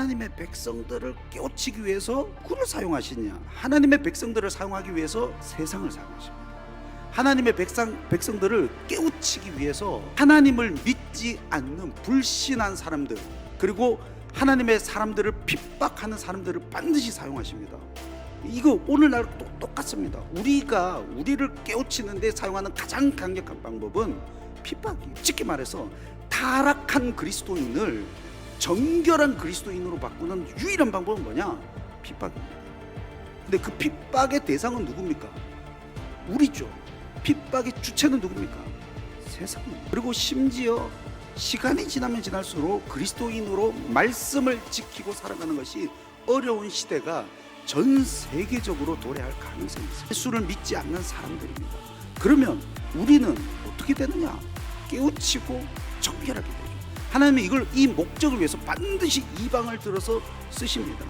하나님의 백성들을 깨우치기 위해서 그를 사용하시냐? 하나님의 백성들을 사용하기 위해서 세상을 사용하십니다. 하나님의 백성, 백성들을 깨우치기 위해서 하나님을 믿지 않는 불신한 사람들 그리고 하나님의 사람들을 핍박하는 사람들을 반드시 사용하십니다. 이거 오늘날 또 똑같습니다. 우리가 우리를 깨우치는데 사용하는 가장 강력한 방법은 핍박이. 쉽게 말해서 타락한 그리스도인을 정결한 그리스도인으로 바꾸는 유일한 방법은 뭐냐? 핍박입니다. 근데 그 핍박의 대상은 누굽니까? 우리죠. 핍박의 주체는 누굽니까? 세상입니다. 그리고 심지어 시간이 지나면 지날수록 그리스도인으로 말씀을 지키고 살아가는 것이 어려운 시대가 전 세계적으로 도래할 가능성이 있습니다. 예수를 믿지 않는 사람들입니다. 그러면 우리는 어떻게 되느냐? 깨우치고 정결하게 되죠. 하나님은 이걸 이 목적을 위해서 반드시 이방을 들어서 쓰십니다.